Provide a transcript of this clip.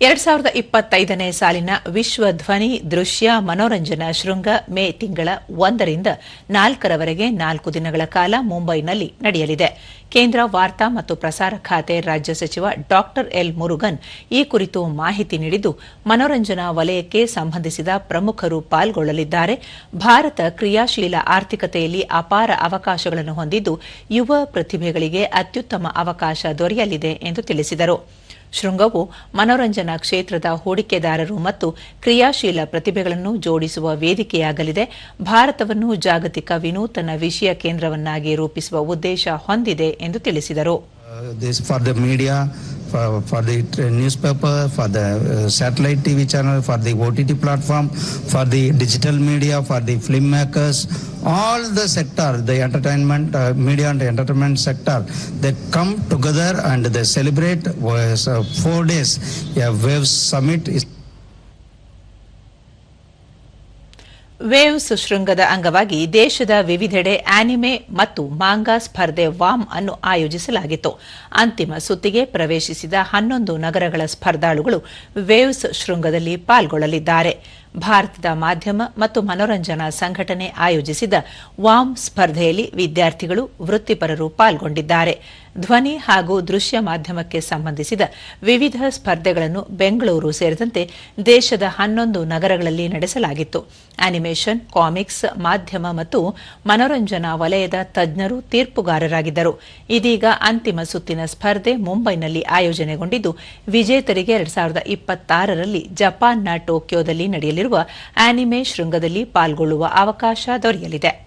ಎರಡ್ ಸಾವಿರದ ಇಪ್ಪತ್ತೈದನೇ ಸಾಲಿನ ವಿಶ್ವ ಧ್ವನಿ ದೃಶ್ಯ ಮನೋರಂಜನಾ ಶೃಂಗ ಮೇ ತಿಂಗಳ ಒಂದರಿಂದ ನಾಲ್ಕರವರೆಗೆ ನಾಲ್ಕು ದಿನಗಳ ಕಾಲ ಮುಂಬೈನಲ್ಲಿ ನಡೆಯಲಿದೆ. ಕೇಂದ್ರ ವಾರ್ತಾ ಮತ್ತು ಪ್ರಸಾರ ಖಾತೆ ರಾಜ್ಯ ಸಚಿವ ಡಾಕ್ಟರ್ ಎಲ್ ಮುರುಗನ್ ಈ ಕುರಿತು ಮಾಹಿತಿ ನೀಡಿದ್ದು, ಮನೋರಂಜನಾ ವಲಯಕ್ಕೆ ಸಂಬಂಧಿಸಿದ ಪ್ರಮುಖರು ಪಾಲ್ಗೊಳ್ಳಲಿದ್ದಾರೆ. ಭಾರತ ಕ್ರಿಯಾಶೀಲ ಆರ್ಥಿಕತೆಯಲ್ಲಿ ಅಪಾರ ಅವಕಾಶಗಳನ್ನು ಹೊಂದಿದ್ದು, ಯುವ ಪ್ರತಿಭೆಗಳಿಗೆ ಅತ್ಯುತ್ತಮ ಅವಕಾಶ ದೊರೆಯಲಿದೆ ಎಂದು ತಿಳಿಸಿದರು. ಶೃಂಗವು ಮನೋರಂಜನಾ ಕ್ಷೇತ್ರದ ಹೂಡಿಕೆದಾರರು ಮತ್ತು ಕ್ರಿಯಾಶೀಲ ಪ್ರತಿಭೆಗಳನ್ನು ಜೋಡಿಸುವ ವೇದಿಕೆಯಾಗಲಿದೆ. ಭಾರತವನ್ನು ಜಾಗತಿಕ ವಿನೂತನ ವಿಷಯ ಕೇಂದ್ರವನ್ನಾಗಿ ರೂಪಿಸುವ ಉದ್ದೇಶ ಹೊಂದಿದೆ ಎಂದು ತಿಳಿಸಿದರು. This for the media, for, for the newspaper, for the uh, satellite TV channel, for the OTT platform, for the digital media, for the filmmakers, all the sector, the entertainment, uh, media and entertainment sector, they come together and they celebrate uh, four days. A wave summit is waves ಶೃಂಗದ ಅಂಗವಾಗಿ ದೇಶದ ವಿವಿಧೆಡೆ anime ಮತ್ತು manga ಸ್ಪರ್ಧೆ warm ಅನ್ನು ಆಯೋಜಿಸಲಾಗಿತ್ತು. ಅಂತಿಮ ಸುತ್ತಿಗೆ ಪ್ರವೇಶಿಸಿದ ಹನ್ನೊಂದು ನಗರಗಳ ಸ್ಪರ್ಧಾಳುಗಳು ವೇವ್ಸ್ ಶೃಂಗದಲ್ಲಿ ಪಾಲ್ಗೊಳ್ಳಲಿದ್ದಾರೆ. ಭಾರತದ ಮಾಧ್ಯಮ ಮತ್ತು ಮನೋರಂಜನಾ ಸಂಘಟನೆ ಆಯೋಜಿಸಿದ ವಾಮ್ ಸ್ಪರ್ಧೆಯಲ್ಲಿ ವಿದ್ಯಾರ್ಥಿಗಳು ವೃತ್ತಿಪರರು ಪಾಲ್ಗೊಂಡಿದ್ದಾರೆ. ಧ್ವನಿ ಹಾಗೂ ದೃಶ್ಯ ಮಾಧ್ಯಮಕ್ಕೆ ಸಂಬಂಧಿಸಿದ ವಿವಿಧ ಸ್ಪರ್ಧೆಗಳನ್ನು ಬೆಂಗಳೂರು ಸೇರಿದಂತೆ ದೇಶದ ಹನ್ನೊಂದು ನಗರಗಳಲ್ಲಿ ನಡೆಸಲಾಗಿತ್ತು. ಅನಿಮೇಷನ್, ಕಾಮಿಕ್ಸ್, ಮಾಧ್ಯಮ ಮತ್ತು ಮನೋರಂಜನಾ ವಲಯದ ತಜ್ಞರು ತೀರ್ಪುಗಾರರಾಗಿದ್ದರು. ಇದೀಗ ಅಂತಿಮ ಸುತ್ತಿನ ಸ್ಪರ್ಧೆ ಮುಂಬೈನಲ್ಲಿ ಆಯೋಜನೆಗೊಂಡಿದ್ದು, ವಿಜೇತರಿಗೆ ಎರಡ್ ಸಾವಿರದ ಇಪ್ಪತ್ತಾರರಲ್ಲಿ ಜಪಾನ್ನ ಟೋಕಿಯೋದಲ್ಲಿ ನಡೆಯಲಿರುವ ಆನಿಮೆ ಶೃಂಗದಲ್ಲಿ ಪಾಲ್ಗೊಳ್ಳುವ ಅವಕಾಶ ದೊರೆಯಲಿದೆ.